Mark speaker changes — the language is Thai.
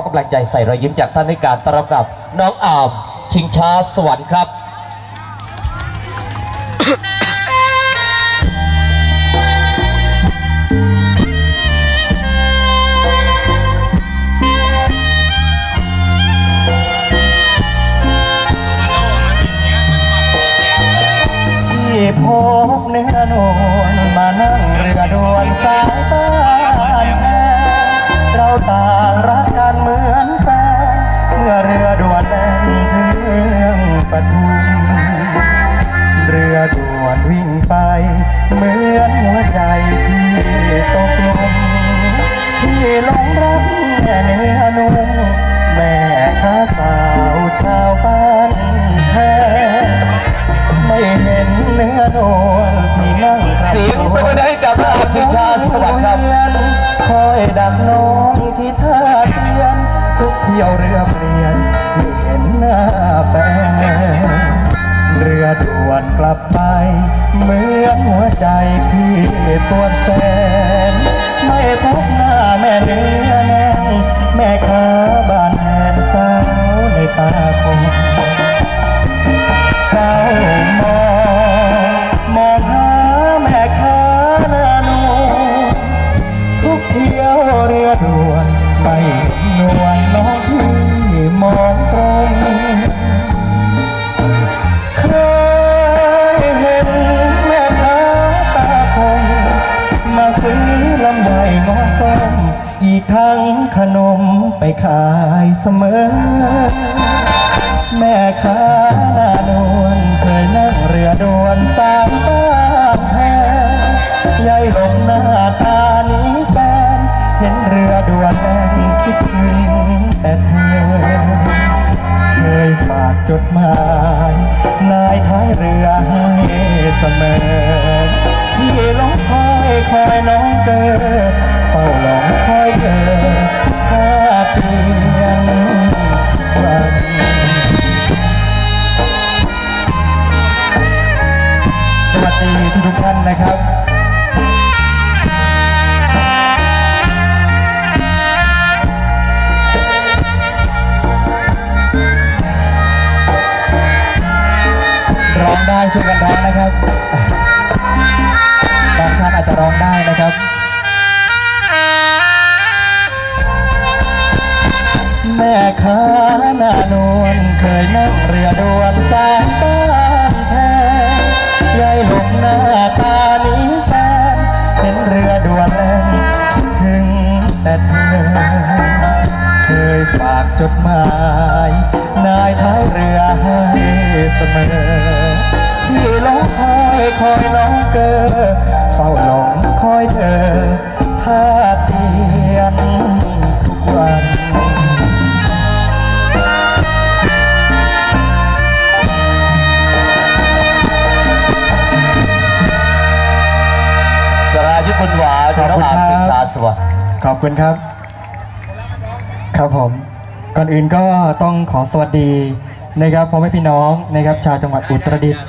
Speaker 1: อกำลังใจใส่รอยยิ้มจากท่านในการต้อนรับกับน้องอามชิงช้าสวรรค์ครับ
Speaker 2: ตกลงที่หลงรักแม่เนื้อนุ่มแม่ค้าสาวชาวบ้านแท้ไม่เห็นเนื้อนวลที่นั่ง
Speaker 1: เสียงเป็นไปได้กับอามชิงช้าสวรรค์ครับ
Speaker 2: คอยดักน้องที่ท่าเตียน ทุกเที่ยวเรือเปลี่ยนไม่เห็นหน้าแฟน ด่วนกลับไป เหมือนหัวใจพี่ปวดแสน ไม่พบหน้าแม่เนื้อแน่นแม่ค้าบ้านแทนสาวในตาคมเฝ้ามองมองหาแม่ค้าหน้านูทุกเที่ยวเรือด่วนไม่นว ลำไยงอส้มอีกทั้งขนมไปขายเสมอ แม่ค้าหน้านวลเคยนั่งเรือด่วนสายบ้านแพยายหลงหน้าตานี้แฟน เห็นเรือด่วนแล่นคิดถึงแต่เธอ เคยฝากจดหมาย นายท้ายเรือให้เสมอพี่ลงคอยคอยน้องเกิ ซีทุกท่านนะครับร้องได้ช่วยกันร้องนะครับบางท่านอาจจะร้องได้นะครับแม่ค้าหน้านวลเคยนั่งเรือด่วนสา จดหมาย นายท้ายเรือให้เสมอพี่หลงคอยคอยน้องเกอเฝ้าหลงคอยเธอท่าเตียนทุกวัน
Speaker 1: สรายุทธบุญหวาน
Speaker 2: ขอบ
Speaker 1: น้อง
Speaker 2: คุณ
Speaker 1: อาม
Speaker 2: ครับ
Speaker 1: ชิงช้าสวรรค์
Speaker 2: ขอบคุณครับ ครับผม ก่อนอื่นก็ต้องขอสวัสดีนะครับพ่อแม่พี่น้องนะครับชาวจังหวัดอุตรดิตถ์